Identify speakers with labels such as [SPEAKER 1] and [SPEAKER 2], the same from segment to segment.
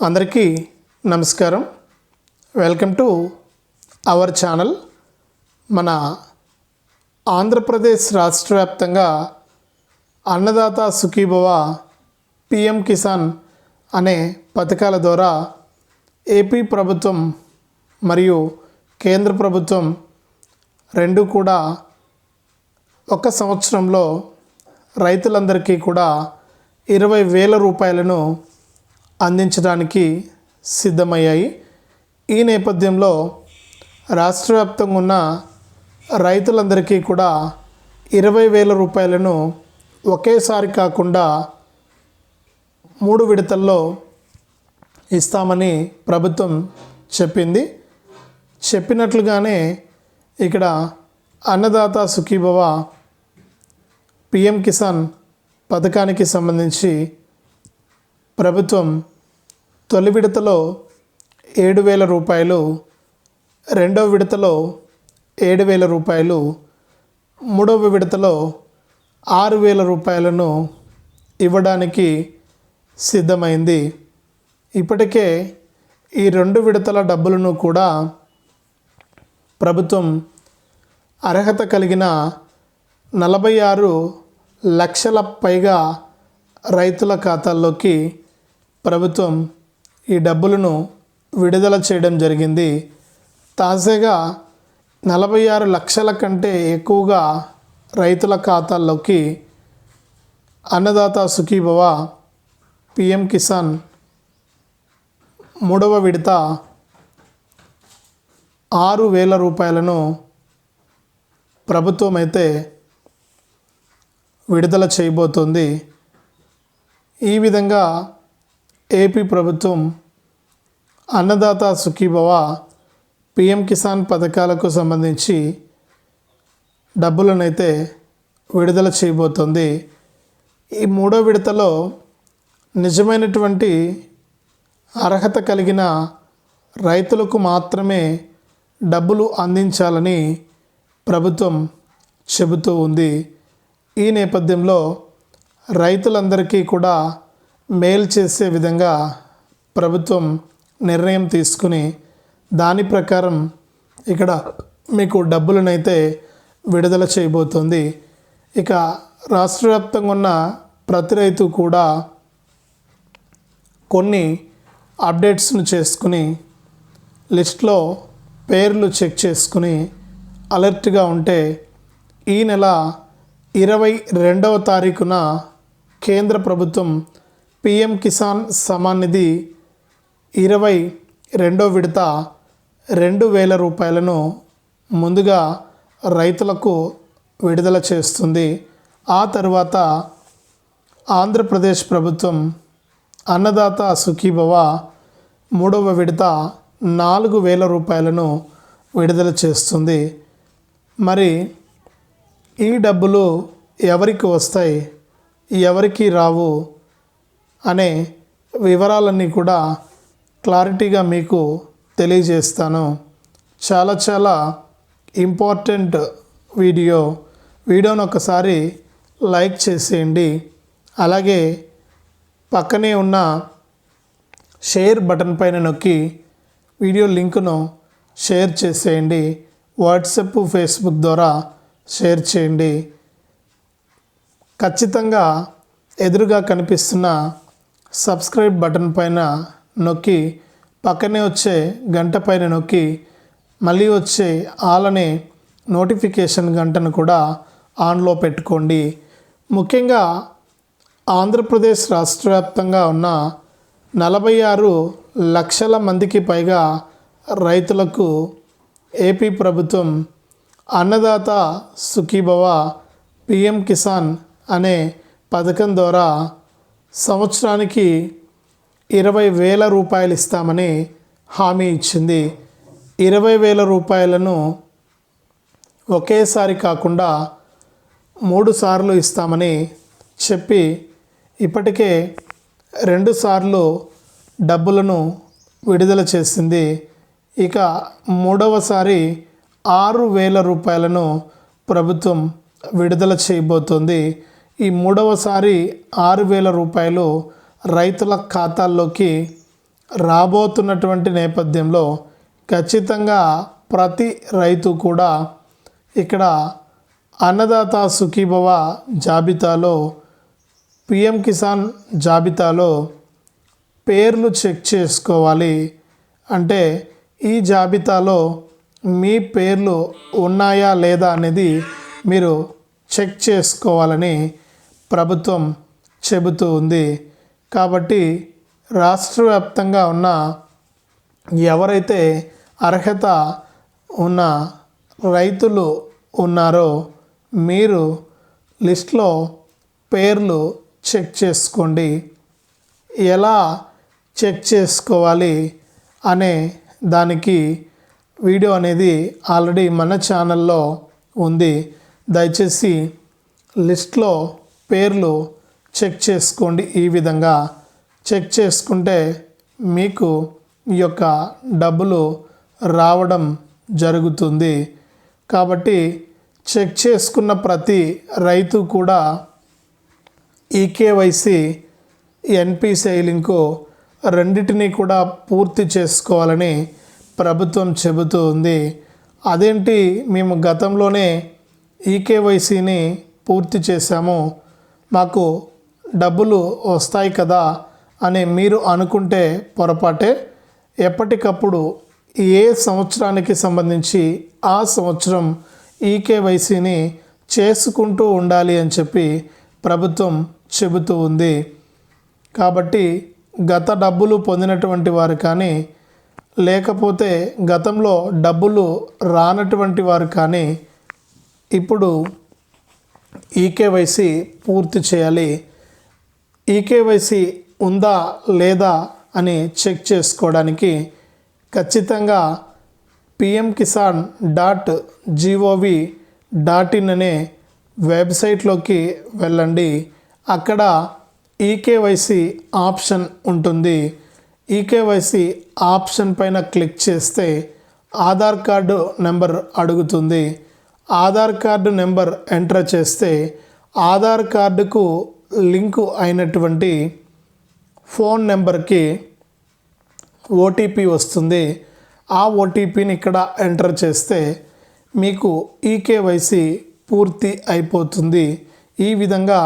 [SPEAKER 1] అందరికీ నమస్కారం. Welcome to our channel. మన ఆంధ్రప్రదేశ్ రాష్ట్ర వ్యాప్తంగా అన్నదాత సుఖీభవ పిఎం కిసాన్ అనే పథకాల ద్వారా ఏపీ ప్రభుత్వం మరియు కేంద్ర ప్రభుత్వం రెండు కూడా ఒక సంవత్సరంలో రైతులందరికీ కూడా ఇరవై వేల రూపాయలను అందించడానికి సిద్ధమయ్యాయి. ఈ నేపథ్యంలో రాష్ట్ర వ్యాప్తంగా ఉన్న రైతులందరికీ కూడా ఇరవై వేల రూపాయలను ఒకేసారి కాకుండా మూడు విడతల్లో ఇస్తామని ప్రభుత్వం చెప్పింది. చెప్పినట్లుగానే ఇక్కడ అన్నదాత సుఖీభవ పిఎం కిసాన్ పథకానికి సంబంధించి ప్రభుత్వం తొలి విడతలో ఏడు వేల రూపాయలు రెండవ విడతలో ఏడు వేల రూపాయలు మూడవ విడతలో ఆరు వేల రూపాయలను ఇవ్వడానికి సిద్ధమైంది. ఇప్పటికే ఈ రెండు విడతల డబ్బులను కూడా ప్రభుత్వం అర్హత కలిగిన నలభై ఆరు లక్షల పైగా రైతుల ఖాతాల్లోకి ప్రభుత్వం ఈ డబ్బులను విడుదల చేయడం జరిగింది. తాజాగా నలభై ఆరు లక్షల కంటే ఎక్కువగా రైతుల ఖాతాల్లోకి అన్నదాత సుఖీభవ పిఎం కిసాన్ మూడవ విడత ఆరు వేల రూపాయలను ప్రభుత్వం అయితే విడుదల చేయబోతోంది. ఈ విధంగా ఏపీ ప్రభుత్వం అన్నదాత సుఖీభవ పిఎం కిసాన్ పథకాలకు సంబంధించి డబ్బులనైతే విడుదల చేయబోతోంది. ఈ మూడో విడతలో నిజమైనటువంటి అర్హత కలిగిన రైతులకు మాత్రమే డబ్బులు అందించాలని ప్రభుత్వం చెబుతూ ఉంది. ఈ నేపథ్యంలో రైతులందరికీ కూడా మేలు చేసే విధంగా ప్రభుత్వం నిర్ణయం తీసుకుని దాని ప్రకారం ఇక్కడ మీకు డబ్బులనైతే విడుదల చేయబోతోంది. ఇక రాష్ట్ర వ్యాప్తంగా ఉన్న ప్రతి రైతు కూడా కొన్ని అప్డేట్స్ను చేసుకుని లిస్ట్లో పేర్లు చెక్ చేసుకుని అలర్ట్గా ఉంటే ఈ నెల ఇరవై రెండవ తారీఖున కేంద్ర ప్రభుత్వం పిఎం కిసాన్ సమాన్ నిధి ఇరవై రెండో విడత రెండు వేల రూపాయలను ముందుగా రైతులకు విడుదల చేస్తుంది. ఆ తర్వాత ఆంధ్రప్రదేశ్ ప్రభుత్వం అన్నదాత సుఖీభవ మూడవ విడత నాలుగు వేల రూపాయలను విడుదల చేస్తుంది. మరి ఈ డబ్బులు ఎవరికి వస్తాయి? ఎవరికి రావు? అనే వివరాలన్నీ కూడా క్లారిటీగా మీకు తెలియజేస్తాను. చాలా చాలా ఇంపార్టెంట్ వీడియో. వీడియోను ఒకసారి లైక్ చేసేయండి. అలాగే పక్కనే ఉన్న షేర్ బటన్ పైన నొక్కి వీడియో లింకును షేర్ చేసేయండి. వాట్సాప్ ఫేస్బుక్ ద్వారా షేర్ చేయండి. ఖచ్చితంగా ఎదురుగా కనిపిస్తున్న సబ్స్క్రైబ్ బటన్ పైన నొక్కి పక్కనే వచ్చే గంట పైన నొక్కి మళ్ళీ వచ్చే ఆలనే నోటిఫికేషన్ గంటను కూడా ఆన్లో పెట్టుకోండి. ముఖ్యంగా ఆంధ్రప్రదేశ్ రాష్ట్ర వ్యాప్తంగా ఉన్న నలభై ఆరు లక్షల మందికి పైగా రైతులకు ఏపీ ప్రభుత్వం అన్నదాత సుఖీభవ పిఎం కిసాన్ అనే పథకం ద్వారా సంవత్సరానికి ఇరవై వేల రూపాయలు ఇస్తామని హామీ ఇచ్చింది. ఇరవై వేల రూపాయలను ఒకేసారి కాకుండా మూడు సార్లు ఇస్తామని చెప్పి ఇప్పటికే రెండు సార్లు డబ్బులను విడుదల చేసింది. ఇక మూడవసారి ఆరు వేల రూపాయలను ప్రభుత్వం విడుదల చేయబోతోంది. ఈ మూడవసారి ఆరు వేల రూపాయలు రైతుల ఖాతాల్లోకి రాబోతున్నటువంటి నేపథ్యంలో ఖచ్చితంగా ప్రతి రైతు కూడా ఇక్కడ అన్నదాత సుఖీభవ జాబితాలో పిఎం కిసాన్ జాబితాలో పేర్లు చెక్ చేసుకోవాలి. అంటే ఈ జాబితాలో మీ పేర్లు ఉన్నాయా లేదా అనేది మీరు చెక్ చేసుకోవాలని ప్రభుత్వం చెబుతూ ఉంది. కాబట్టి రాష్ట్ర వ్యాప్తంగా ఉన్న ఎవరైతే అర్హత ఉన్న రైతులు ఉన్నారో మీరు లిస్ట్లో పేర్లు చెక్ చేసుకోండి. ఎలా చెక్ చేసుకోవాలి అనే దానికి వీడియో అనేది ఆల్రెడీ మన ఛానల్లో ఉంది. దయచేసి లిస్ట్లో పేర్లు చెక్ చేసుకోండి ఈ విధంగా. చెక్ చేసుకుంటే మీకు ఈ యొక్క డబ్బులు రావడం జరుగుతుంది. కాబట్టి చెక్ చేసుకున్న ప్రతి రైతు కూడా ఈకేవైసి ఎన్పిసిఐ లింకు రెండింటినీ కూడా పూర్తి చేసుకోవాలని ప్రభుత్వం చెబుతూ ఉంది. అదేంటి? మేము గతంలోనే ఈకేవైసీని పూర్తి చేశాము. మాకు డబ్బులు వస్తాయి కదా అని మీరు అనుకుంటే పొరపాటే. ఎప్పటికప్పుడు ఏ సంవత్సరానికి సంబంధించి ఆ సంవత్సరం ఈకేవైసీని చేసుకుంటూ ఉండాలి అని చెప్పి ప్రభుత్వం చెబుతూ ఉంది. కాబట్టి గత డబ్బులు పొందినటువంటి వారు కానీ లేకపోతే గతంలో డబ్బులు రానటువంటి వారు కానీ ఇప్పుడు ఈకేవైసీ పూర్తి చేయాలి. ఈకేవైసీ ఉందా లేదా అని చెక్ చేసుకోవడానికి ఖచ్చితంగా PM Kisan dot gov dot in అనే వెబ్సైట్లోకి వెళ్ళండి. అక్కడ ఈకేవైసీ ఆప్షన్ ఉంటుంది. ఈకేవైసీ ఆప్షన్ పైన క్లిక్ చేస్తే ఆధార్ కార్డు నెంబర్ అడుగుతుంది. ఆధార్ కార్డు నెంబర్ ఎంటర్ చేస్తే ఆధార్ కార్డుకు లింకు అయినటువంటి ఫోన్ నెంబర్కి ఓటీపీ వస్తుంది. ఆ ఓటీపీని ఇక్కడ ఎంటర్ చేస్తే మీకు ఈకేవైసీ పూర్తి అయిపోతుంది. ఈ విధంగా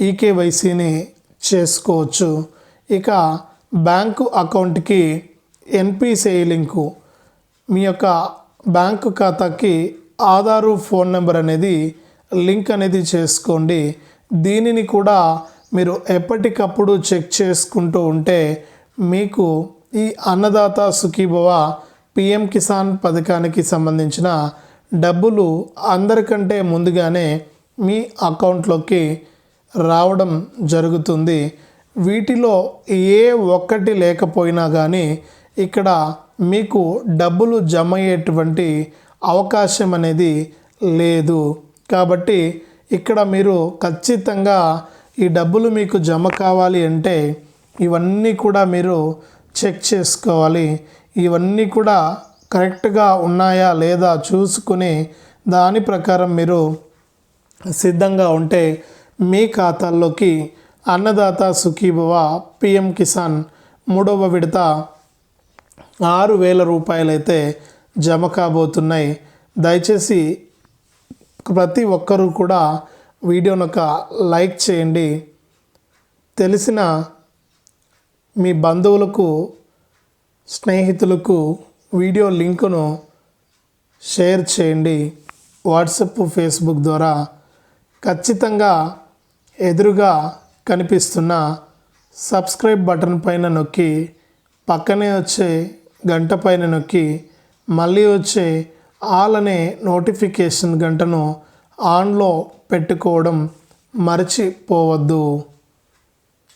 [SPEAKER 1] ఈకేవైసీని చేసుకోవచ్చు. ఇక బ్యాంకు అకౌంట్కి ఎన్పిసిఐ లింకు మీ యొక్క బ్యాంకు ఖాతాకి ఆధారు ఫోన్ నెంబర్ అనేది లింక్ అనేది చేసుకోండి. దీనిని కూడా మీరు ఎప్పటికప్పుడు చెక్ చేసుకుంటూ ఉంటే మీకు ఈ అన్నదాత సుఖీభవ పిఎం కిసాన్ పథకానికి సంబంధించిన డబ్బులు అందరికంటే ముందుగానే మీ అకౌంట్లోకి రావడం జరుగుతుంది. వీటిలో ఏ ఒక్కటి లేకపోయినా కానీ ఇక్కడ మీకు డబ్బులు జమ అయ్యేటువంటి అవకాశం అనేది లేదు. కాబట్టి ఇక్కడ మీరు ఖచ్చితంగా ఈ డబ్బులు మీకు జమ కావాలి అంటే ఇవన్నీ కూడా మీరు చెక్ చేసుకోవాలి. ఇవన్నీ కూడా కరెక్ట్గా ఉన్నాయా లేదా చూసుకుని దాని ప్రకారం మీరు సిద్ధంగా ఉంటే మీ ఖాతాల్లోకి అన్నదాత సుఖీభవ పిఎం కిసాన్ మూడవ విడత ఆరు వేల రూపాయలైతే జమ కాబోతున్నాయి దయచేసి ప్రతి ఒక్కరూ కూడా వీడియోను ఒక లైక్ చేయండి. తెలిసిన మీ బంధువులకు స్నేహితులకు వీడియో లింకును షేర్ చేయండి. వాట్సప్ ఫేస్బుక్ ద్వారా ఖచ్చితంగా ఎదురుగా కనిపిస్తున్న సబ్స్క్రైబ్ బటన్ పైన నొక్కి పక్కనే వచ్చే గంట పైన నొక్కి మళ్ళీ వచ్చే ఆల్ అనే నోటిఫికేషన్ గంటను ఆన్లో పెట్టుకోవడం మర్చిపోవద్దు.